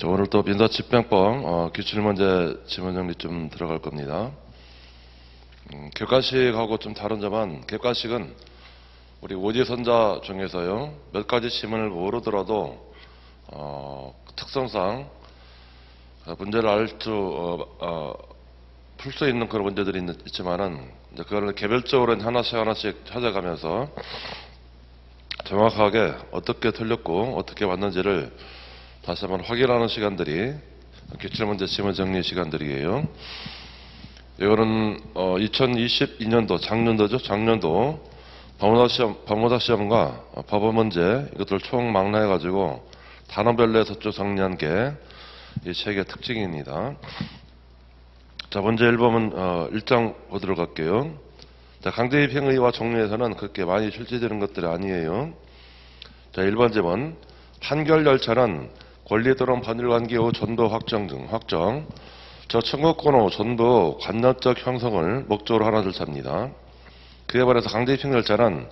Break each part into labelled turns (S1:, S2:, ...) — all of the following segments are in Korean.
S1: 자, 오늘 또 민사집행법 어, 기출 문제 지문 정리 좀 들어갈 겁니다. 음, 객관식하고 좀 다른 점은 객관식은 우리 오지선자 중에서요 몇 가지 지문을 모르더라도 어, 특성상 어, 문제를 알수 어, 풀수 있는 그런 문제들이 있, 있지만은 이제 그거를 개별적으로 하나씩 하나씩 찾아가면서 정확하게 어떻게 틀렸고 어떻게 왔는지를 다시 한번 확인하는 시간들이 기출문제 지문 정리 시간들이에요. 이거는 어, 2022년도 작년도죠. 작년도 법무사 시험, 법무사 시험과 어, 법원 문제 이것들 총 망라해 가지고 단어별로 쭉 정리한 게 이 책의 특징입니다. 자, 먼저 1번은 어, 1장 보도록 할게요. 자, 강제입행의와 종류에서는 그렇게 많이 출제되는 것들이 아니에요. 자, 1번 제문 판결 열차는 권리 또는 판결관계 후 전도 확정 등 확정 저 청구권 후 전도 관념적 형성을 목적으로 하는 절차입니다. 그에 반해서 강제입행 절차는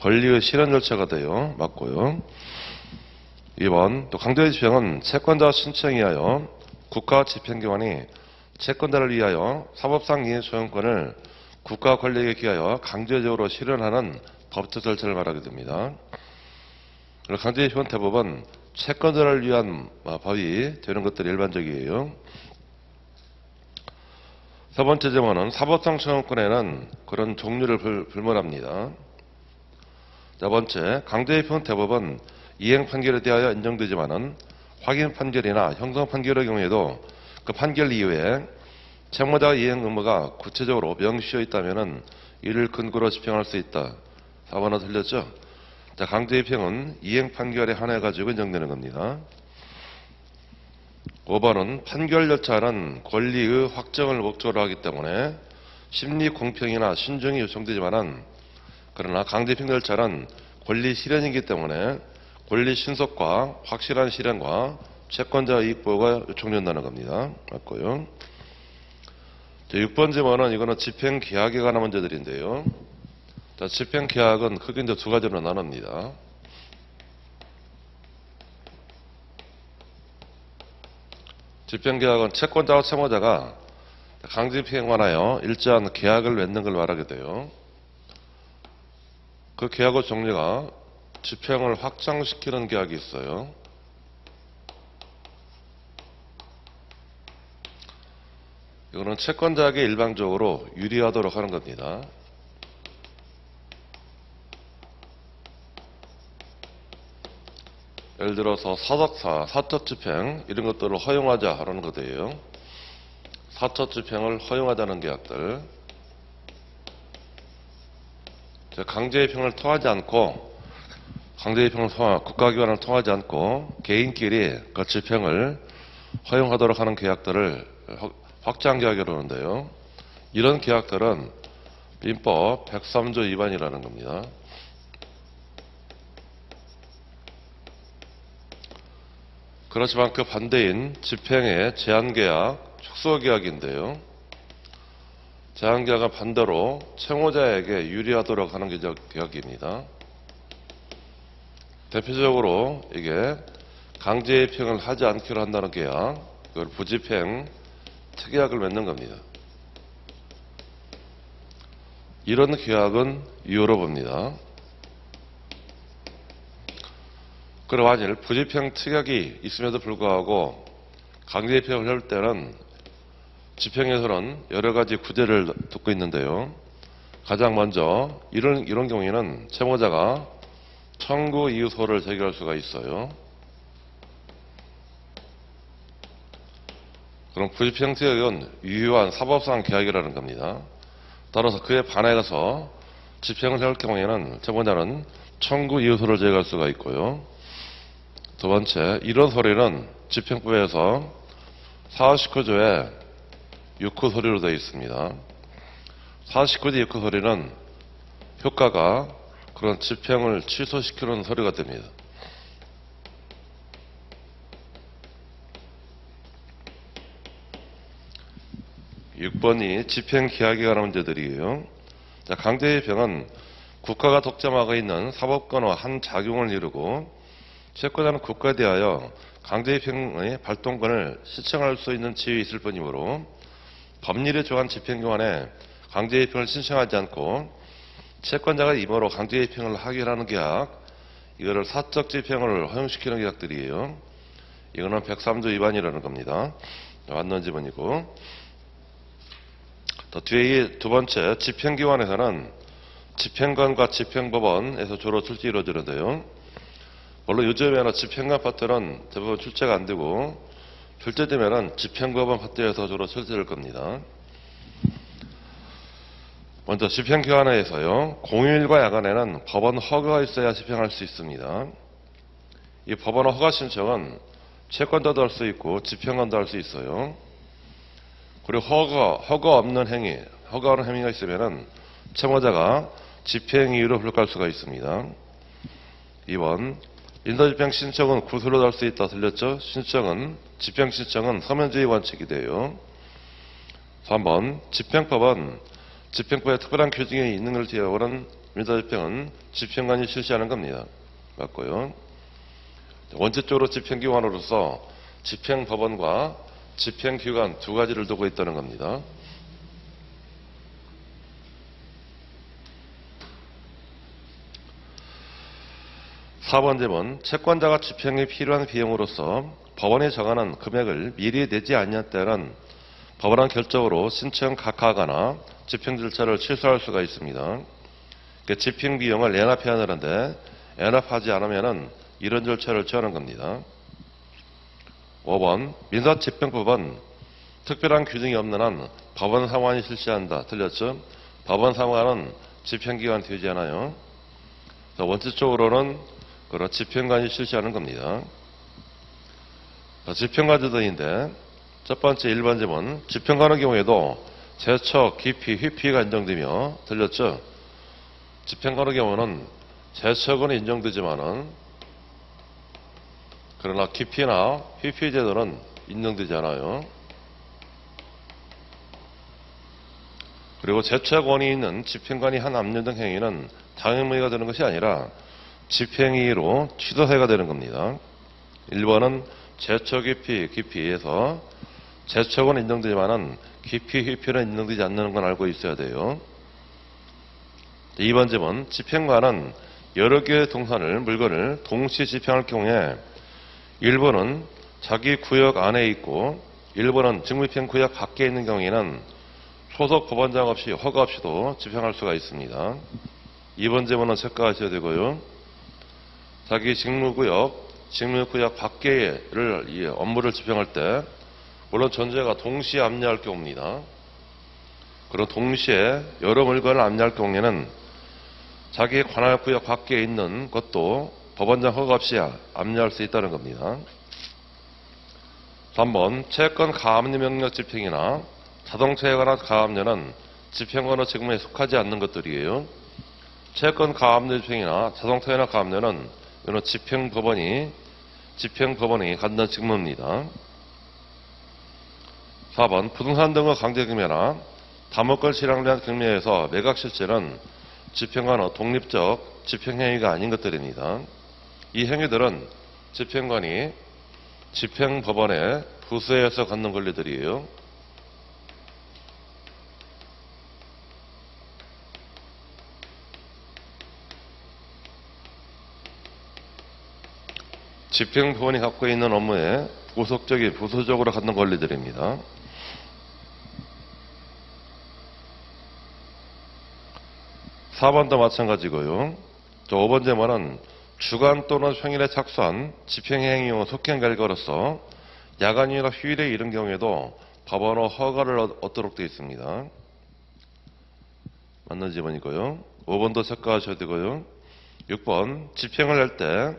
S1: 권리의 실현 절차가 돼요. 맞고요. 2번 또 강제집행은 채권자 신청에 의하여 국가 집행기관이 채권자를 위하여 사법상 이해 소용권을 국가 권력에 기하여 강제적으로 실현하는 법적 절차를 말하게 됩니다. 강제집행은 대부분 채권자를 위한 아, 법이 되는 것들이 일반적이에요. 세 번째 점은 사법상 청구권에는 그런 종류를 불, 불문합니다. 네 번째, 강제입행은 대부분 이행 판결에 대하여 인정되지만은 확인 판결이나 형성 판결의 경우에도 그 판결 이후에 채무자 이행 의무가 구체적으로 명시되어 있다면은 이를 근거로 집행할 수 있다. 4번은 틀렸죠? 자, 강제입행은 이행 판결에 한해 가지고 인정되는 겁니다. 5번은 판결 절차는 권리의 확정을 목적으로 하기 때문에 심리 공평이나 신중이 요청되지만은 그러나 강제입행 절차는 권리 실현이기 때문에 권리 신속과 확실한 실현과 채권자 이익 보호가 요청된다는 겁니다. 맞고요. 자, 6번 제문은 이거는 집행 계약에 관한 문제들인데요. 자, 집행 계약은 크게 이제 두 가지로 나눕니다. 집행 계약은 채권자와 채무자가 강제입행에 관하여 일정한 계약을 맺는 걸 말하게 돼요. 그 계약의 종류가 집행을 확장시키는 계약이 있어요. 이거는 채권자에게 일방적으로 유리하도록 하는 겁니다. 예를 들어서 사적사, 사적 집행 이런 것들을 허용하자 하는 것이에요. 사적 집행을 허용하자는 계약들. 자, 강제입행을 통하지 않고 강제입행을 통하 국가기관을 통하지 않고 개인끼리 그 집행을 허용하도록 하는 계약들을 허- 확장 계약이라고 하는데요. 이런 계약들은 민법 103조 위반이라는 겁니다. 그렇지만 그 반대인 집행의 제한계약, 축소계약인데요. 제한계약은 반대로 채무자에게 유리하도록 하는 계약입니다. 대표적으로 이게 강제입행을 하지 않기로 한다는 계약, 그걸 부집행 특약을 맺는 겁니다. 이런 계약은 유효로 봅니다. 만일 부집행 특약이 있음에도 불구하고 강제입행을 할 때는 집행에서는 여러 가지 구제를 두고 있는데요. 가장 먼저 이런 이런 경우에는 채무자가 청구 이유서를 제기할 수가 있어요. 그럼 부집행 특약은 유효한 사법상 계약이라는 겁니다. 따라서 그에 반해서 집행을 할 경우에는 채무자는 청구 이유서를 제기할 수가 있고요. 두 번째, 이런 소리는 집행법에서 49조에 6호 소리로 되어 있습니다. 49조 6호 소리는 효과가 그런 집행을 취소시키는 소리가 됩니다. 육 번이 집행 계약에 관한 문제들이에요. 자, 강제입행은 국가가 독점하고 있는 사법권의 한 작용을 이루고 채권자는 국가에 대하여 강제집행의 발동권을 신청할 수 있는 지위 있을 뿐이므로 법률에 정한 집행기관에 강제집행을 신청하지 않고 채권자가 임의로 강제집행을 하기로 계약, 이거를 사적 집행을 허용시키는 계약들이에요. 이거는 103조 위반이라는 겁니다. 맞는 지문이고. 더 뒤에 이두 번째 집행기관에서는 집행관과 집행법원에서 주로 출제 이루어지는데요. 물론 요즘에는 집행관 파트는 대부분 출제가 안 되고 출제되면은 집행법원 파트에서 주로 출제될 겁니다. 먼저 집행기관에서요. 공휴일과 야간에는 법원 허가가 있어야 집행할 수 있습니다. 이 법원 허가 신청은 채권자도 할 수 있고 집행관도 할 수 있어요. 그리고 허가, 허가 없는 행위, 허가 없는 행위가 있으면은 채무자가 집행 이유로 불가할 수가 있습니다. 2번 인도 집행 신청은 구술로 할 수 있다 들렸죠? 신청은 집행 신청은 서면주의 원칙이 돼요. 3번 집행법은 집행법에 특별한 규정이 있는 걸 제외하고는 민사 집행은 집행관이 실시하는 겁니다. 맞고요. 원칙적으로 집행기관으로서 집행법원과 집행기관 두 가지를 두고 있다는 겁니다. 사번제문 채권자가 집행에 필요한 비용으로서 법원이 정하는 금액을 미리 내지 않는 때는 법원은 결정으로 신청 각하하거나 집행 절차를 취소할 수가 있습니다. 그 집행 비용을 연합해야 하는데 연합하지 않으면은 이런 절차를 취하는 겁니다. 5번 민사집행법은 특별한 규정이 없는 한 법원 상환이 실시한다. 틀렸죠? 법원 상환은 집행기관 되지 않아요. 자, 원칙적으로는 그런 집행관이 실시하는 겁니다. 자, 집행관 제도인데 첫 번째 1번 제문 집행관의 경우에도 제척, 기피, 회피가 인정되며 들렸죠? 집행관의 경우는 제척은 인정되지만은 그러나 기피나 회피 제도는 인정되지 않아요. 그리고 제척 원이 있는 집행관이 한 압류 등 행위는 당행무의가 되는 것이 아니라 집행위로 취소해가 되는 겁니다. 1번은 제척 기피, 기피에서 제척은 인정되지만은 기피, 회피는 인정되지 않는 건 알고 있어야 돼요. 2번 점은 집행관은 여러 개의 동산을, 물건을 동시에 집행할 경우에 1번은 자기 구역 안에 있고 1번은 직무집행 구역 밖에 있는 경우에는 소속 법원장 없이 허가 없이도 집행할 수가 있습니다. 2번 제문은 체크하셔야 되고요. 자기 직무구역, 직무구역 밖에를 이 업무를 집행할 때 물론 전제가 동시에 압류할 경우입니다. 그리고 동시에 여러 물건을 압류할 경우에는 자기 관할 구역 밖에 있는 것도 법원장 허가 없이 압류할 수 있다는 겁니다. 3번 채권 가압류 명령 집행이나 자동차에 관한 가압류는 집행관의 책무에 속하지 않는 것들이에요. 채권 가압류 집행이나 자동차에 관한 가압류는 이는 집행법원이 집행법원이 갖는 직무입니다. 4번 부동산 등의 강제금매나 담보권 실행을 위한 경매에서 매각 실제는 집행관의 독립적 집행행위가 아닌 것들입니다. 이 행위들은 집행관이 집행법원에 부수해서 갖는 권리들이에요. 집행법원이 갖고 있는 업무에 구속적인 부수적으로 갖는 권리들입니다. 4번도 마찬가지고요. 저 5번 제문은 주간 또는 평일에 착수한 집행행위의 속행 결과로서 야간이나 휴일에 이른 경우에도 법원의 허가를 얻- 얻도록 되어 있습니다. 맞는 지문이고요. 5번도 체크하셔야 되고요. 6번 집행을 할 때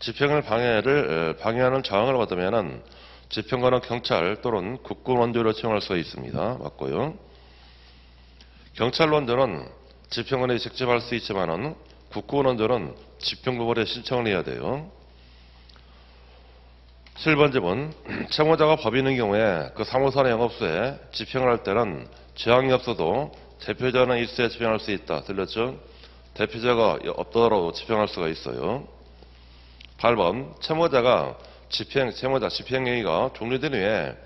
S1: 집행을 방해를 에, 방해하는 저항을 받으면은 집행관은 경찰 또는 국군 원조를 채용할 수가 있습니다. 맞고요. 경찰 원조는 집행관이 직접 할 수 있지만은 국군 원조는 집행부벌에 신청을 해야 돼요. 7번 집은 채무자가 법인인 경우에 그 사무소나 영업소에 집행을 할 때는 저항이 없어도 대표자는 있어야 집행할 수 있다. 들렸죠? 대표자가 없더라도 집행할 수가 있어요. 8번 채무자가 집행, 세무자 집행행위가 종료된 후에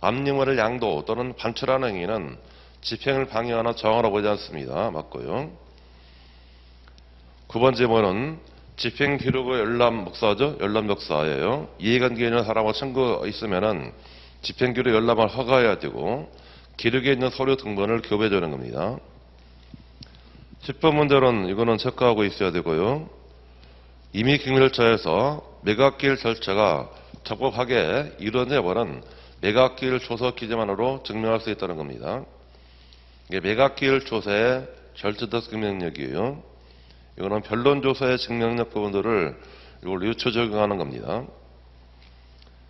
S1: 압류물을 양도 또는 반출하는 행위는 집행을 방해하는 정하로 보지 않습니다. 맞고요. 9번 제보는 집행 기록의 열람 목사죠. 열람 목사예요. 이해관계 있는 사람과 친구가 있으면은 집행 기록 열람을 허가해야 되고 기록에 있는 서류 등본을 교배해 주는 겁니다. 10번 문제는 이거는 체크하고 있어야 되고요. 이미 경찰처에서 매각기일 절차가 적법하게 이루어져 버는 매각기일 조서 기재만으로 증명할 수 있다는 겁니다. 이게 매각기일 조사의 절차적 증명력이에요. 이거는 변론 조사의 증명력 부분들을 이걸 유추 적용하는 겁니다.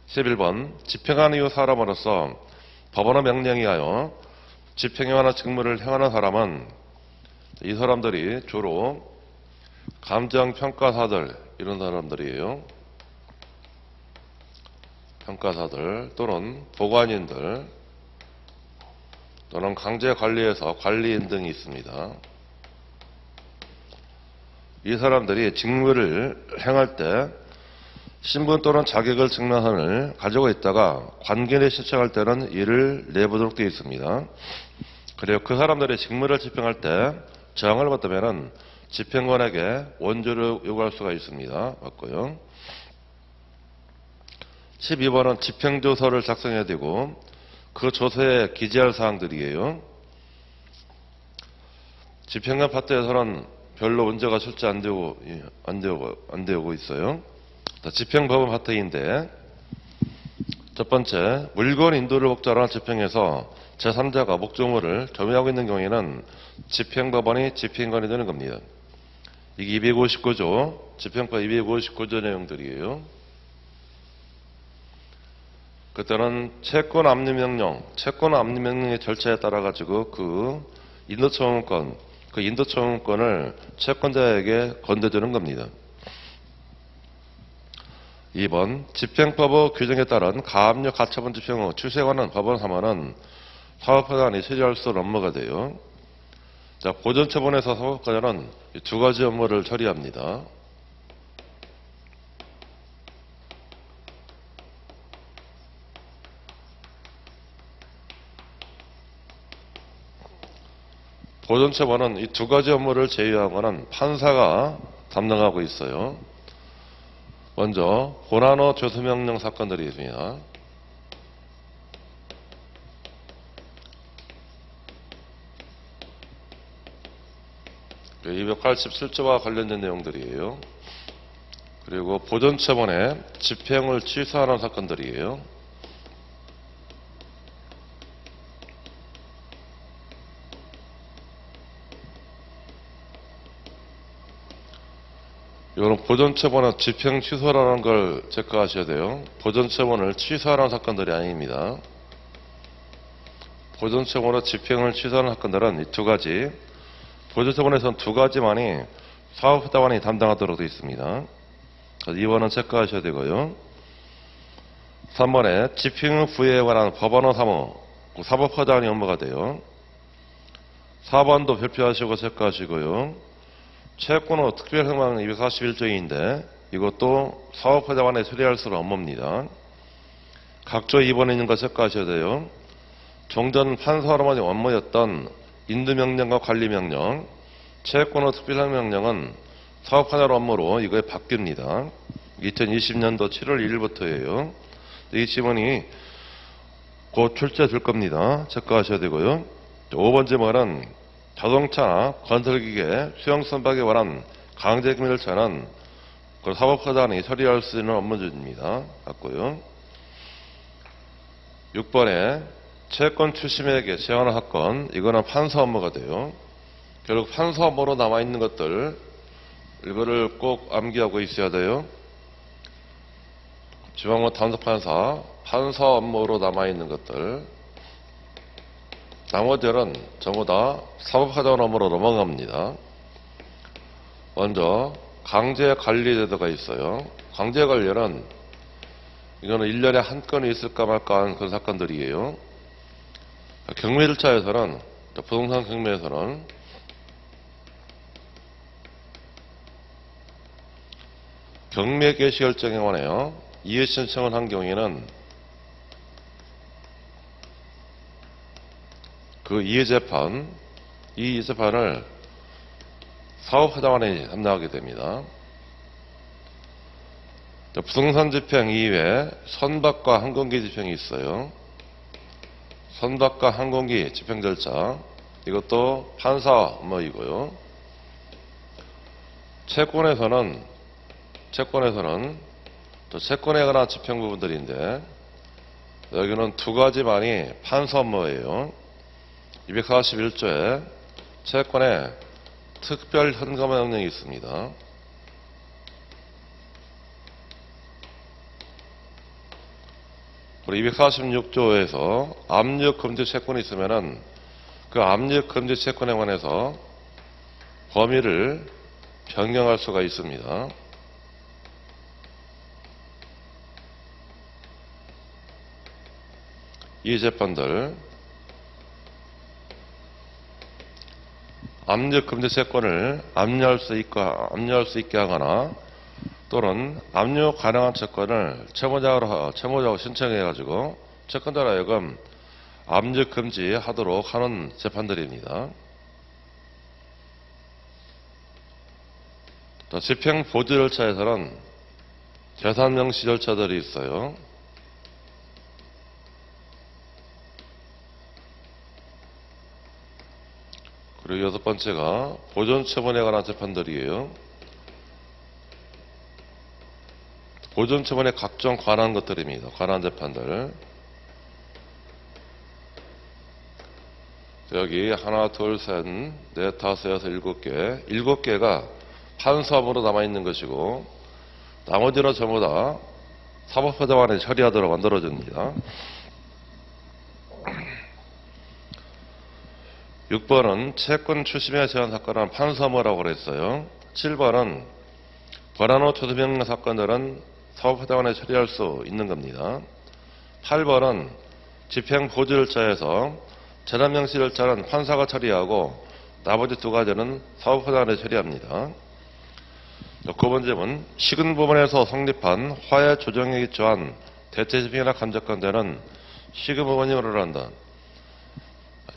S1: 11번 집행한 이후 사람으로서 법원의 명령에 하여 집행에 관한 직무를 행하는 사람은 이 사람들이 주로 감정평가사들 이런 사람들이에요. 평가사들 또는 보관인들 또는 강제관리에서 관리인 등이 있습니다. 이 사람들이 직무를 행할 때 신분 또는 자격을 증명한을 가지고 있다가 관계를 신청할 때는 이를 내보도록 되어 있습니다. 그리고 그 사람들이 직무를 집행할 때 저항을 받다면 집행관에게 원조를 요구할 수가 있습니다. 맞고요. 12번은 집행조서를 작성해야 되고 그 조서에 기재할 사항들이에요. 집행관 파트에서는 별로 문제가 실제 안 되고 예, 안 되고 안 되고 있어요. 자, 집행법은 파트인데 첫 번째 물건 인도를 목적으로 하는 집행에서 제3자가 목적물을 점유하고 있는 경우에는 집행법원이 집행관이 되는 겁니다. 이게 259조 집행법 259조 내용들이에요. 그때는 채권 압류 명령, 채권 압류 명령의 절차에 따라 가지고 그 인도청원권, 그 인도청원권을 채권자에게 건네주는 겁니다. 2번 집행법의 규정에 따른 가압류 가처분 집행 후 추세관은 법원 사무는 사업화단이 처리할 수 없는 업무가 돼요. 자, 보존처분에서 사업가자는 이두 가지 업무를 처리합니다. 보존처분은 이 두 가지 업무를 제외하고는 판사가 담당하고 있어요. 먼저 고난호 조수명령 사건들이 있습니다. 287조와 관련된 내용들이에요. 그리고 보존처분에 집행을 취소하는 사건들이에요. 이런 보존처분은 집행 취소라는 걸 체크하셔야 돼요. 보존처분을 취소하는 사건들이 아닙니다. 보존처분으로 집행을 취소하는 사건들은 이 두 가지. 보존처분에서는 두 가지만이 사업자관이 담당하도록 되어 있습니다. 2번은 체크하셔야 되고요. 3번에 집행 부여에 관한 법원의 사무, 그 사법화장의 업무가 돼요. 4번도 발표하시고 체크하시고요. 채권의 특별행방 241조인데 이것도 사업화자관에 처리할 수 없는 업무입니다. 각조 2번에 있는 거 체크하셔야 돼요. 종전 판사로만 업무였던 인도명령과 관리명령, 채권의 특별행명령은 사업화자 업무로 이거에 바뀝니다. 2020년도 7월 1일부터예요. 이 지문이 곧 출제될 겁니다. 체크하셔야 되고요. 5번째 말은 자동차나 건설기계 수용 선박에 관한 강제금융차는 그 사법화단이 처리할 수 있는 업무입니다. 같고요. 6번에 채권 출심에게 제한한 사건 이거는 판사 업무가 돼요. 결국 판사 업무로 남아 있는 것들 이거를 꼭 암기하고 있어야 돼요. 지방원 단속판사 판사 업무로 남아 있는 것들 나머지는 전부 다 사법화장 업무로 넘어갑니다. 먼저 강제관리제도가 있어요. 강제관리는 이거는 1년에 한 건이 있을까 말까 하는 그런 사건들이에요. 경매 절차에서는 부동산 경매에서는 경매 개시 결정에 관하여 이해 신청을 한 경우에는 그 이해 재판, 이 이해 재판을 사업회장원이 담당하게 됩니다. 자, 부동산 집행 이외에 선박과 항공기 집행이 있어요. 선박과 항공기 집행 절차 이것도 판사 업무이고요. 채권에서는 채권에서는 또 채권에 관한 집행 부분들인데 여기는 두 가지만이 판사 업무예요. 241조에 채권에 특별 현금 명령이 있습니다. 우리 246조에서 압력 금지 채권이 있으면은 그 압력 금지 채권에 관해서 범위를 변경할 수가 있습니다. 이 재판들 압력 금지 채권을 압류할 수 있고 압류할 수 있게 하거나 또는 압류 가능한 채권을 채무자로 하- 채무자가 신청해 가지고 채권자로 하여금 압류 금지하도록 하는 재판들입니다. 또 집행 보조 절차에서는 재산 명시 절차들이 있어요. 그리고 여섯 번째가 보존 처분에 관한 재판들이에요. 보존 처분에 각종 관한 것들입니다. 관한 재판들. 여기 하나, 둘, 셋, 넷, 다섯, 여섯, 일곱 개. 일곱 개가 판사업으로 남아있는 것이고 나머지는 전부 다 사법회장안에 처리하도록 만들어집니다. 6번은 채권 추심에 제한 사건은 판사무라고 그랬어요. 7번은 권한후 초수명 사건들은 사법회장안에 처리할 수 있는 겁니다. 8번은 집행 보조 절차에서 재단명시 절차는 판사가 처리하고 나머지 두 가지는 사법회장안에 처리합니다. 9번째는 시근부문에서 성립한 화해 조정에 기초한 대체집행이나 감정권대는 시근부문이 물어난다.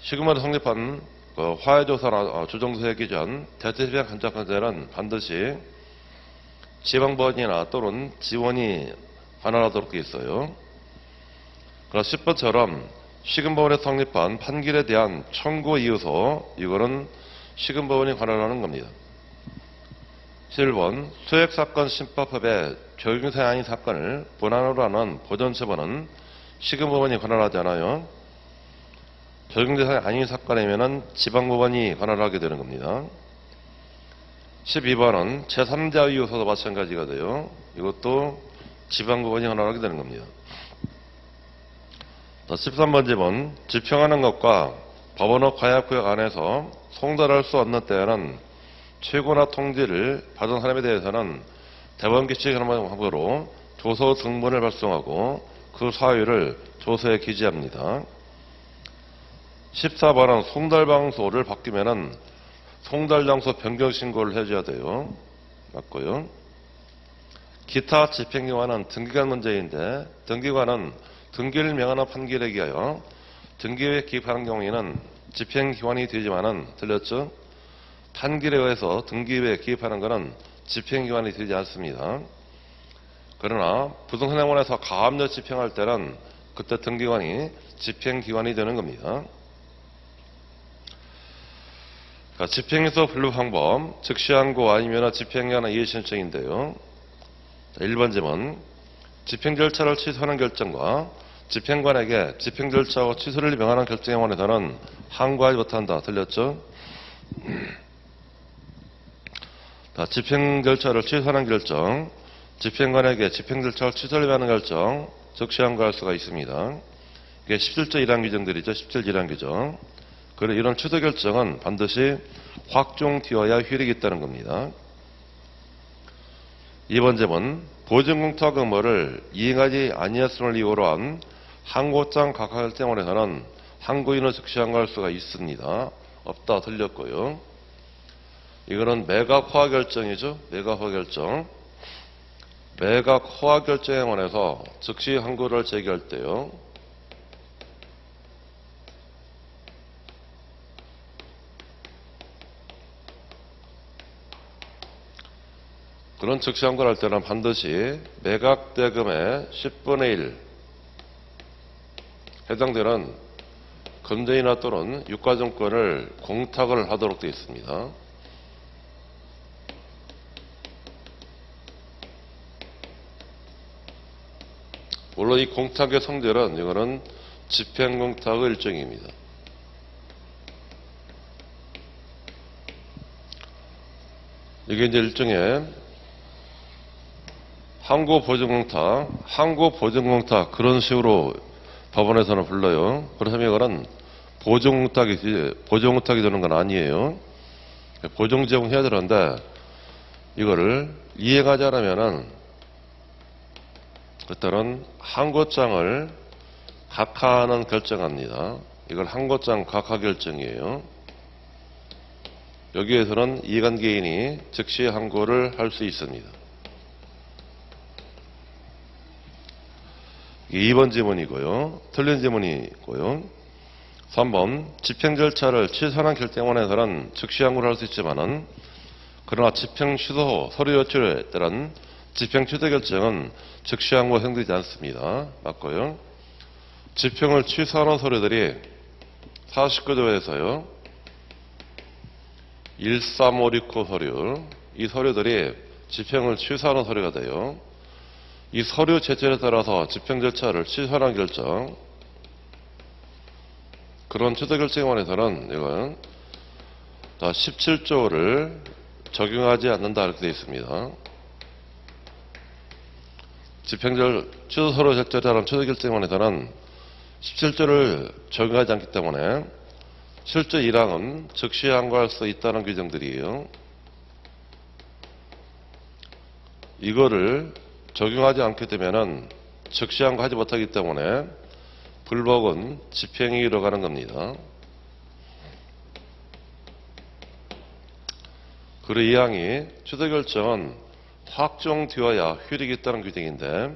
S1: 시그마를 성립한 그 화해조사나 어, 조정소에 기전 대체집행 감정권대는 반드시 지방법원이나 또는 지원이 관할하도록 되어 있어요. 그러나 10번처럼 시금법원에 성립한 판결에 대한 청구 이유서 이거는 시금법원이 관할하는 겁니다. 7번 수액사건 심법법의 아닌 사건을 본안으로 하는 보전처분은 시금법원이 관할하지 않아요. 적용대상이 아닌 사건이면은 지방법원이 관할하게 되는 겁니다. 12번은 제3자 이유서도 마찬가지가 돼요. 이것도 지방법원이 관할하게 되는 겁니다. 13번 집은 집행하는 것과 법원의 과약구역 안에서 송달할 수 없는 때에는 최고나 통지를 받은 사람에 대해서는 대법원 규칙 합으로 조서 등본을 발송하고 그 사유를 조서에 기재합니다. 14번은 송달방소를 바뀌면은 송달 장소 변경 신고를 해줘야 돼요. 맞고요. 기타 집행기관은 등기관 문제인데 등기관은 등기를 명하는 판결에 기하여 등기에 기입하는 경우에는 집행기관이 되지만은 들렸죠? 판결에 의해서 등기에 기입하는 것은 집행기관이 되지 않습니다. 그러나 부동산행원에서 가압류 집행할 때는 그때 등기관이 집행기관이 되는 겁니다. 그러니까 집행에서 분류 방법, 즉시항고 아니면 집행기관의 이해 신청인데요. 1번 점은 집행 절차를 취소하는 결정과 집행관에게 집행 절차와 취소를 명하는 결정에 관해서는 항고하지 못한다. 들렸죠? 자, 집행 절차를 취소하는 결정, 집행관에게 집행 절차를 취소를 명하는 결정, 즉시 항고할 수가 있습니다. 이게 17조 1항 규정들이죠. 17 1항 규정. 그래 이런 취소 결정은 반드시 확정되어야 효력이 있다는 겁니다. 이번 점은 보증공투 의무를 이행하지 아니했음을 이유로 한 항고장 각하 결정원에서는 항고인을 즉시 항고할 수가 있습니다. 없다 들렸고요. 이거는 매각화 결정이죠. 매각화 결정. 매각 허가 결정에 관해서 즉시 항고를 제기할 때요. 그런 즉시 항고를 할 때는 반드시 매각 대금의 10분의 1 해당되는 금전이나 또는 유가증권을 공탁을 하도록 되어 있습니다. 물론 이 공탁의 성질은 이거는 집행공탁의 일종입니다. 이게 이제 일종의 항고 보증공탁, 항고 보증공탁 그런 식으로 법원에서는 불러요. 그렇다면 이거는 보증공탁이지 보증공탁이 되는 건 아니에요. 보증 제공 해야 되는데 이거를 이행하지 않으면은 그때는 항고장을 각하하는 결정합니다. 이걸 항고장 각하 결정이에요. 여기에서는 이관계인이 즉시 항고를 할 수 있습니다. 이게 2번 지문이고요. 틀린 지문이고요. 3번 집행 절차를 취소하는 결정원에서는 즉시 항고를 할 수 있지만은 그러나 집행 취소 후 서류 요청에 따른 집행 취소 결정은 즉시 항고 행되지 않습니다. 맞고요. 집행을 취소하는 서류들이 49조에서요. 1356호 서류, 이 서류들이 집행을 취소하는 서류가 돼요. 이 서류 제출에 따라서 집행 절차를 취소하는 결정, 그런 취소 결정에 관해서는 이건 17조를 적용하지 않는다 이렇게 되어 있습니다. 집행절 취소 서류 따른 취소 결정에 관해서는 17조를 적용하지 않기 때문에 실제 1항은 즉시 항고할 수 있다는 규정들이에요. 이거를 적용하지 않게 되면은 즉시 항고하지 못하기 때문에 불법은 집행이 이뤄가는 겁니다. 그리고 이 항이 취소 결정은 확정되어야 효력이 있다는 규정인데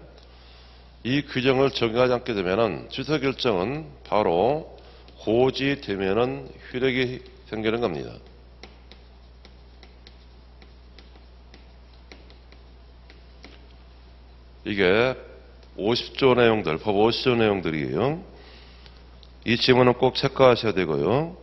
S1: 이 규정을 적용하지 않게 되면은 취소 결정은 바로 고지되면은 효력이 생기는 겁니다. 이게 50조 내용들, 법 50조 내용들이에요. 이 지문은 꼭 체크하셔야 되고요.